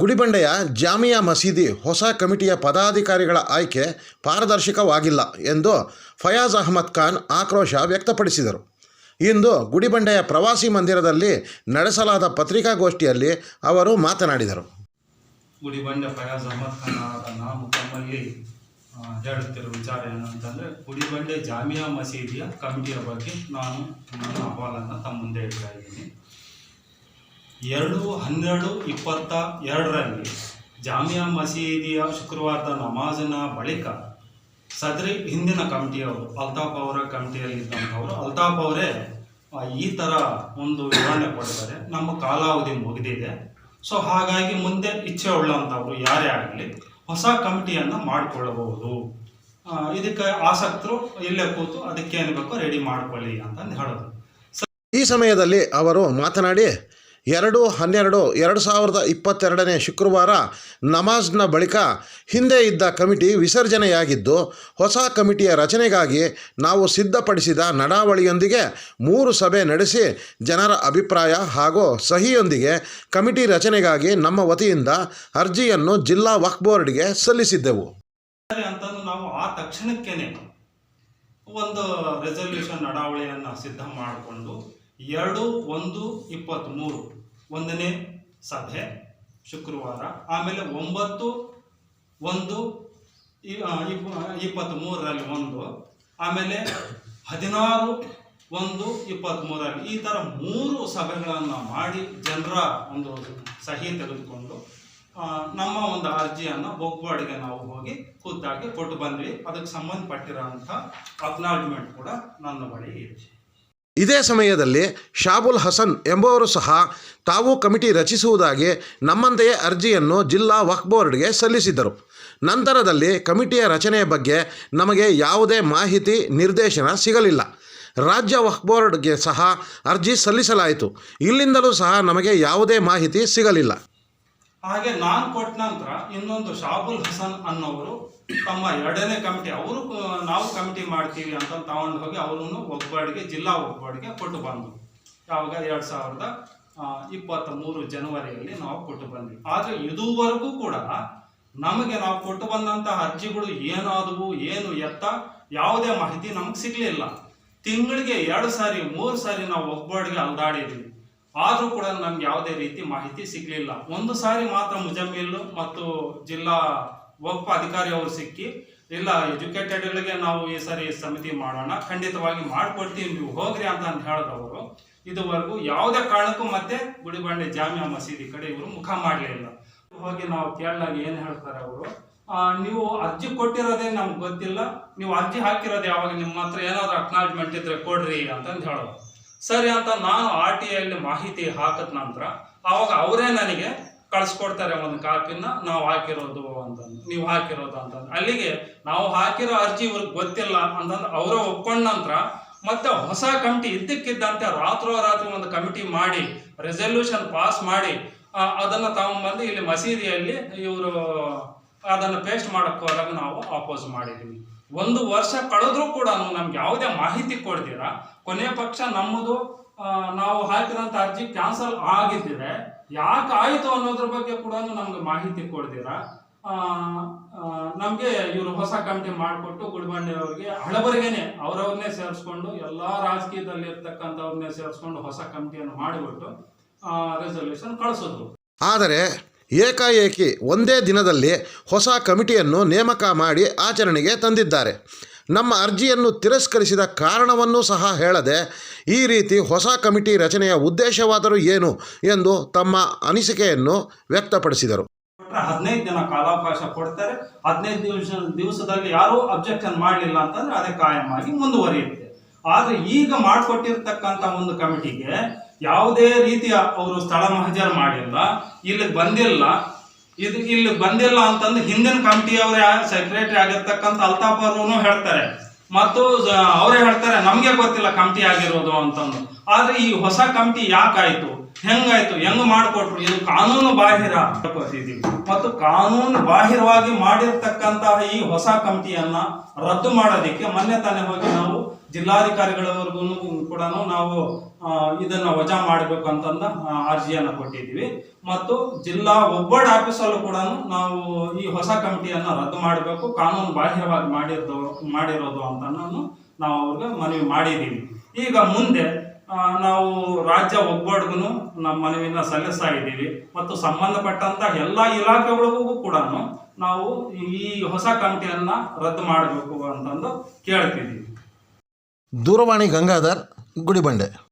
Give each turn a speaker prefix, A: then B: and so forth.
A: ಗುಡಿಬಂಡೆಯ ಜಾಮಿಯಾ ಮಸೀದಿ ಹೊಸ ಕಮಿಟಿಯ ಪದಾಧಿಕಾರಿಗಳ ಆಯ್ಕೆ ಪಾರದರ್ಶಕವಾಗಿಲ್ಲ ಎಂದು ಫಯಾಜ್ ಅಹಮದ್ ಖಾನ್ ಆಕ್ರೋಶ ವ್ಯಕ್ತಪಡಿಸಿದರು. ಇಂದು ಗುಡಿಬಂಡೆಯ ಪ್ರವಾಸಿ ಮಂದಿರದಲ್ಲಿ ನಡೆಸಲಾದ ಪತ್ರಿಕಾಗೋಷ್ಠಿಯಲ್ಲಿ ಅವರು ಮಾತನಾಡಿದರು.
B: ಗುಡಿಬಂಡೆ ಫಯಾಜ್ ಅಹಮದ್ ಖಾನ್ ಆದ ನಾವು ತಮ್ಮಲ್ಲಿ ಹೇಳುತ್ತಿರುವ ವಿಚಾರ ಏನಂತಂದರೆ, ಗುಡಿಬಂಡೆ ಜಾಮಿಯಾ ಮಸೀದಿಯ ಕಮಿಟಿಯ ಬಗ್ಗೆ ನಾನು ನನ್ನ ಅಹವಾಲನ್ನು ತಮ್ಮ ಮುಂದೆ ಇಡ್ತಾ ಇದ್ದೀನಿ. ಎರಡು ಹನ್ನೆರಡು ಇಪ್ಪತ್ತ ಎರಡರಲ್ಲಿ ಜಾಮಿಯಾ ಮಸೀದಿಯ ಶುಕ್ರವಾರದ ನಮಾಜಿನ ಬಳಿಕ ಸದ್ರಿ ಹಿಂದಿನ ಕಮಿಟಿಯವರು, ಅಲ್ತಾಫ್ ಅವರ ಕಮಿಟಿಯಲ್ಲಿ ಇದ್ದಂಥವರು ಅಲ್ತಾಫ್ ಅವರೇ ಈ ಥರ ಒಂದು ವಿವರಣೆ ಕೊಡ್ತಾರೆ ನಮ್ಮ ಕಾಲಾವಧಿ ಮುಗಿದಿದೆ. ಸೊ ಹಾಗಾಗಿ ಮುಂದೆ ಇಚ್ಛೆ ಉಳ್ಳಂಥವ್ರು ಯಾರೇ ಆಗಲಿ ಹೊಸ ಕಮಿಟಿಯನ್ನು ಮಾಡಿಕೊಳ್ಳಬಹುದು. ಇದಕ್ಕೆ ಆಸಕ್ತರು ಇಲ್ಲೇ ಕೂತು ಅದಕ್ಕೆ ಏನು ಬೇಕೋ ರೆಡಿ ಮಾಡಿಕೊಳ್ಳಿ ಅಂತಂದು ಹೇಳೋದು.
A: ಈ ಸಮಯದಲ್ಲಿ ಅವರು ಮಾತನಾಡಿ ಎರಡು ಹನ್ನೆರಡು ಎರಡು ಸಾವಿರದ ಇಪ್ಪತ್ತೆರಡನೇ ಶುಕ್ರವಾರ ನಮಾಜ್ನ ಬಳಿಕ ಹಿಂದೆ ಇದ್ದ ಕಮಿಟಿ ವಿಸರ್ಜನೆಯಾಗಿದ್ದು, ಹೊಸ ಕಮಿಟಿಯ ರಚನೆಗಾಗಿ ನಾವು ಸಿದ್ಧಪಡಿಸಿದ ನಡಾವಳಿಯೊಂದಿಗೆ ಮೂರು ಸಭೆ ನಡೆಸಿ ಜನರ ಅಭಿಪ್ರಾಯ ಹಾಗೂ ಸಹಿಯೊಂದಿಗೆ ಕಮಿಟಿ ರಚನೆಗಾಗಿ ನಮ್ಮ ವತಿಯಿಂದ ಅರ್ಜಿಯನ್ನು ಜಿಲ್ಲಾ ವಕ್ಫ್ ಬೋರ್ಡ್ಗೆ ಸಲ್ಲಿಸಿದ್ದೆವು.
B: ಒಂದು ರೆಸಲ್ಯೂಷನ್ ನಡಾವಳಿಯನ್ನು ಸಿದ್ಧ ಮಾಡಿಕೊಂಡು ಎರಡು, ಒಂದು ಇಪ್ಪತ್ತ್ಮೂರು ಒಂದನೇ ಸಭೆ, ಶುಕ್ರವಾರ. ಆಮೇಲೆ ಒಂಬತ್ತು, ಒಂದು ಇಪ್ಪತ್ತ್ಮೂರರಲ್ಲಿ ಒಂದು. ಆಮೇಲೆ ಹದಿನಾರು, ಒಂದು ಇಪ್ಪತ್ತ್ಮೂರರಲ್ಲಿ ಈ ಥರ ಮೂರು ಸಭೆಗಳನ್ನು ಮಾಡಿ ಜನರ ಒಂದು ಸಹಿ ತೆಗೆದುಕೊಂಡು ನಮ್ಮ ಒಂದು ಅರ್ಜಿಯನ್ನು ಬೊಗ್ವಾಡಿಗೆ ನಾವು ಹೋಗಿ ಖುದ್ದಾಗಿ ಕೊಟ್ಟು ಬಂದ್ವಿ. ಅದಕ್ಕೆ ಸಂಬಂಧಪಟ್ಟಿರೋಂಥ ಅಕ್ನಾಲಜ್ಮೆಂಟ್ ಕೂಡ ನನ್ನ ಬಳಿ ಇದೆ.
A: ಇದೇ ಸಮಯದಲ್ಲಿ ಶಾಬುಲ್ ಹಸನ್ ಎಂಬುವರು ಸಹ ತಾವು ಕಮಿಟಿ ರಚಿಸುವುದಾಗಿ ನಮ್ಮಂತೆಯೇ ಅರ್ಜಿಯನ್ನು ಜಿಲ್ಲಾ ವಕ್ಫ್ ಬೋರ್ಡ್ಗೆ ಸಲ್ಲಿಸಿದ್ದರು. ನಂತರದಲ್ಲಿ ಕಮಿಟಿಯ ರಚನೆಯ ಬಗ್ಗೆ ನಮಗೆ ಯಾವುದೇ ಮಾಹಿತಿ, ನಿರ್ದೇಶನ ಸಿಗಲಿಲ್ಲ. ರಾಜ್ಯ ವಕ್ಫ್ ಬೋರ್ಡ್ಗೆ ಸಹ ಅರ್ಜಿ ಸಲ್ಲಿಸಲಾಯಿತು. ಇಲ್ಲಿಂದಲೂ ಸಹ ನಮಗೆ ಯಾವುದೇ ಮಾಹಿತಿ ಸಿಗಲಿಲ್ಲ.
B: ಹಾಗೆ ನಾನು ಕೊಟ್ಟ ನಂತರ ಇನ್ನೊಂದು ಶಾಬುಲ್ ಹಸನ್ ಅನ್ನೋರು ತಮ್ಮ ಎರಡನೇ ಕಮಿಟಿ, ಅವರು ನಾವು ಕಮಿಟಿ ಮಾಡ್ತೀವಿ ಅಂತ ತಗೊಂಡು ಹೋಗಿ ಅವರನ್ನು ಒಬ್ಬಾಡಿಗೆ ಜಿಲ್ಲಾ ಒಬ್ಬಾಡಿಗೆ ಕೊಟ್ಟು ಬಂದರು ಯಾವಾಗ? ಎರಡು ಸಾವಿರದ ಇಪ್ಪತ್ತ ಮೂರು ಜನವರಿಯಲ್ಲಿ ನಾವು ಕೊಟ್ಟು ಬಂದ್ವಿ. ಆದರೆ ಇದುವರೆಗೂ ಕೂಡ ನಮಗೆ ನಾವು ಕೊಟ್ಟು ಬಂದಂಥ ಅರ್ಜಿಗಳು ಏನಾದವು, ಏನು ಎತ್ತ, ಯಾವುದೇ ಮಾಹಿತಿ ನಮಗೆ ಸಿಗಲಿಲ್ಲ. ತಿಂಗಳಿಗೆ ಎರಡು ಸಾರಿ, ಮೂರು ಸಾರಿ ನಾವು ಒಬ್ಬಾಡಿಗೆ ಅಲ್ದಾಡಿದ್ವಿ. ಆದರೂ ಕೂಡ ನಮ್ಗೆ ಯಾವುದೇ ರೀತಿ ಮಾಹಿತಿ ಸಿಗಲಿಲ್ಲ. ಒಂದು ಸಾರಿ ಮಾತ್ರ ಮುಜಮ್ಮಿಲ್ ಮತ್ತು ಜಿಲ್ಲಾ ವಕ್ಫ್ ಅಧಿಕಾರಿ ಅವರು ಸಿಕ್ಕಿ ಇಲ್ಲ ಎಜುಕೇಟೆಡ್ಗಳಿಗೆ ನಾವು ಈ ಸಾರಿ ಸಮಿತಿ ಮಾಡೋಣ. ಖಂಡಿತವಾಗಿ ಮಾಡ್ಕೊಡ್ತೀವಿ ನೀವು ಹೋಗ್ರಿ ಅಂತ ಅಂತ ಹೇಳಿದವರು ಇದುವರೆಗೂ ಯಾವುದೇ ಕಾರಣಕ್ಕೂ ಮತ್ತೆ ಗುಡಿಬಂಡೆ ಜಾಮಿಯಾ ಮಸೀದಿ ಕಡೆ ಇವರು ಮುಖ ಮಾಡಲಿಲ್ಲ ಹೋಗಿ ನಾವು ಕೇಳಿದಾಗ ಏನು ಹೇಳ್ತಾರೆ ಅವರು? ನೀವು ಅರ್ಜಿ ಕೊಟ್ಟಿರೋದೇ ನಮ್ಗೆ ಗೊತ್ತಿಲ್ಲ. ನೀವು ಅರ್ಜಿ ಹಾಕಿರೋದು ಯಾವಾಗ? ನಿಮ್ಮ ಹತ್ರ ಏನಾದ್ರು ಅಕ್ನಾಲಜ್ಮೆಂಟ್ ಇದ್ರೆ ಕೊಡ್ರಿ ಅಂತಂದು ಹೇಳೋದು ಸರಿ ಅಂತ ನಾನು ಆರ್ ಟಿ ಐಲ್ಲಿ ಮಾಹಿತಿ ಹಾಕಿದ ನಂತರ ಅವಾಗ ಅವರೇ ನನಗೆ ಕಳಿಸ್ಕೊಡ್ತಾರೆ ಒಂದು ಕಾಪಿನ, ನಾವು ಹಾಕಿರೋದು ಅಂತಂದು, ನೀವು ಹಾಕಿರೋದು ಅಂತಂದು. ಅಲ್ಲಿಗೆ ನಾವು ಹಾಕಿರೋ ಅರ್ಜಿ ಇವ್ರಿಗೆ ಗೊತ್ತಿಲ್ಲ ಅಂತಂದು ಅವರೇ ಒಪ್ಕೊಂಡ ನಂತರ ಮತ್ತೆ ಹೊಸ ಕಮಿಟಿ ಇದ್ದಕ್ಕಿದ್ದಂತೆ ರಾತ್ರೋರಾತ್ರಿ ಒಂದು ಕಮಿಟಿ ಮಾಡಿ ರೆಸಲ್ಯೂಷನ್ ಪಾಸ್ ಮಾಡಿ ಅದನ್ನು ತಗೊಂಬಂದು ಇಲ್ಲಿ ಮಸೀದಿಯಲ್ಲಿ ಇವರು ಅದನ್ನು ಪೇಸ್ಟ್ ಮಾಡಕ್ ಹೋದಾಗ ನಾವು ಅಪೋಸ್ ಮಾಡಿದ್ದೀವಿ ಒಂದು ವರ್ಷ ಕಳೆದ್ರೂ ಕೂಡ ನಮ್ಗೆ ಯಾವುದೇ ಮಾಹಿತಿ ಕೊಡ್ತೀರಾ? ಕೊನೆ ಪಕ್ಷ ನಮ್ಮದು ನಾವು ಹಾಕಿದಂತ ಅರ್ಜಿ ಕ್ಯಾನ್ಸಲ್ ಆಗಿದ್ದಿದೆ ಯಾಕೆ ಆಯಿತು ಅನ್ನೋದ್ರ ಬಗ್ಗೆ ಕೂಡ ನಮ್ಗೆ ಮಾಹಿತಿ ಕೊಡ್ತೀರಾ? ಆ, ಆ, ನಮ್ಗೆ ಇವರು ಹೊಸ ಕಮಿಟಿ ಮಾಡಿಕೊಟ್ಟು ಗುಡಿಬಂಡೆ ಅವ್ರಿಗೆ ಹಳಬರಿಗೆನೆ ಅವರವ್ರನ್ನೇ ಸೇರಿಸ್ಕೊಂಡು ಎಲ್ಲಾ ರಾಜಕೀಯದಲ್ಲಿ ಇರ್ತಕ್ಕಂಥವ್ರನ್ನೇ ಸೇರಿಸ್ಕೊಂಡು ಹೊಸ ಕಮಿಟಿಯನ್ನು ಮಾಡಿಬಿಟ್ಟು ರೆಸಲ್ಯೂಷನ್ ಕಳಿಸಿದ್ರು
A: ಆದರೆ ಏಕಾಏಕಿ ಒಂದೇ ದಿನದಲ್ಲಿ ಹೊಸ ಕಮಿಟಿಯನ್ನು ನೇಮಕ ಮಾಡಿ ಆಚರಣೆಗೆ ತಂದಿದ್ದಾರೆ. ನಮ್ಮ ಅರ್ಜಿಯನ್ನು ತಿರಸ್ಕರಿಸಿದ ಕಾರಣವನ್ನೂ ಸಹ ಹೇಳದೆ ಈ ರೀತಿ ಹೊಸ ಕಮಿಟಿ ರಚನೆಯ ಉದ್ದೇಶವಾದರೂ ಏನು ಎಂದು ತಮ್ಮ ಅನಿಸಿಕೆಯನ್ನು ವ್ಯಕ್ತಪಡಿಸಿದರು.
B: ಹದಿನೈದು ದಿನ ಕಾಲಾವಕಾಶ ಕೊಡ್ತಾರೆ. ಹದಿನೈದು ದಿವಸ, ದಿವಸದಲ್ಲಿ ಯಾರೂ ಅಬ್ಜೆಕ್ಷನ್ ಮಾಡಲಿಲ್ಲ ಅಂತಂದ್ರೆ ಅದೇ ಕಾಯಮಾಗಿ ಮುಂದುವರಿಯುತ್ತೆ. ಆದ್ರೆ ಈಗ ಮಾಡಿಕೊಟ್ಟಿರ್ತಕ್ಕಂಥ ಒಂದು ಕಮಿಟಿಗೆ ಯಾವುದೇ ರೀತಿಯ ಅವರು ಸ್ಥಳ ಮಹಜರ್ ಮಾಡಿಲ್ಲ ಇಲ್ಲಿ ಬಂದಿಲ್ಲ ಇದು ಇಲ್ಲಿ ಬಂದಿಲ್ಲ ಅಂತಂದು ಹಿಂದಿನ ಕಮಿಟಿಯವರೇ ಸೆಕ್ರೆಟರಿ ಆಗಿರ್ತಕ್ಕಂಥ ಅಲ್ತಾಫ್ ಅವರು ಹೇಳ್ತಾರೆ. ಮತ್ತು ಅವರೇ ಹೇಳ್ತಾರೆ, ನಮಗೆ ಗೊತ್ತಿಲ್ಲ ಕಮಿಟಿ ಆಗಿರೋದು ಅಂತಂದು. ಆದ್ರೆ ಈ ಹೊಸ ಕಮಿಟಿ ಯಾಕಾಯ್ತು? ಹೆಂಗಾಯ್ತು? ಹೆಂಗ್ ಮಾಡಿಕೊಟ್ರು? ಇದು ಕಾನೂನು ಬಾಹಿರ. ಮತ್ತು ಕಾನೂನು ಬಾಹಿರವಾಗಿ ಮಾಡಿರ್ತಕ್ಕಂತಹ ಈ ಹೊಸ ಕಮಿಟಿಯನ್ನ ರದ್ದು ಮಾಡೋದಿಕ್ಕೆ ಮೊನ್ನೆ ತಾನೇ ಹೋಗಿ ನಾವು ಜಿಲ್ಲಾಧಿಕಾರಿಗಳವರೆಗೂ ಕೂಡ ನಾವು ಇದನ್ನ ವಜಾ ಮಾಡಬೇಕು ಅಂತಂದ ಅರ್ಜಿಯನ್ನು ಕೊಟ್ಟಿದ್ದೀವಿ. ಮತ್ತು ಜಿಲ್ಲಾ ಒಬ್ಬರ್ಡ್ ಆಫೀಸಲ್ಲೂ ಕೂಡ ನಾವು ಈ ಹೊಸ ಕಮಿಟಿಯನ್ನ ರದ್ದು ಮಾಡಬೇಕು. ಕಾನೂನು ಬಾಹಿರವಾಗಿ ಮಾಡಿರೋದು ಮಾಡಿರೋದು ಅಂತ ನಾನು ನಾವು ಅವ್ರಿಗೆ ಮನವಿ ಮಾಡಿದ್ದೀವಿ. ಈಗ ಮುಂದೆ ನಾವು ರಾಜ್ಯ ಒಬ್ಬಡ್ಗೂ ನಮ್ಮ ಮನವಿನ ಸಲ್ಲಿಸ್ತಾ ಇದ್ದೀವಿ ಮತ್ತು ಸಂಬಂಧಪಟ್ಟಂತ ಎಲ್ಲ ಇಲಾಖೆಗಳಿಗೂ ಕೂಡ ನಾವು ಈ ಹೊಸ ಕಮಿಟಿಯನ್ನ ರದ್ದು ಮಾಡಬೇಕು ಅಂತಂದು ಕೇಳ್ತಿದ್ದೀವಿ.
A: ದೂರವಾಣಿ ಗಂಗಾಧರ್ ಗುಡಿಬಂಡೆ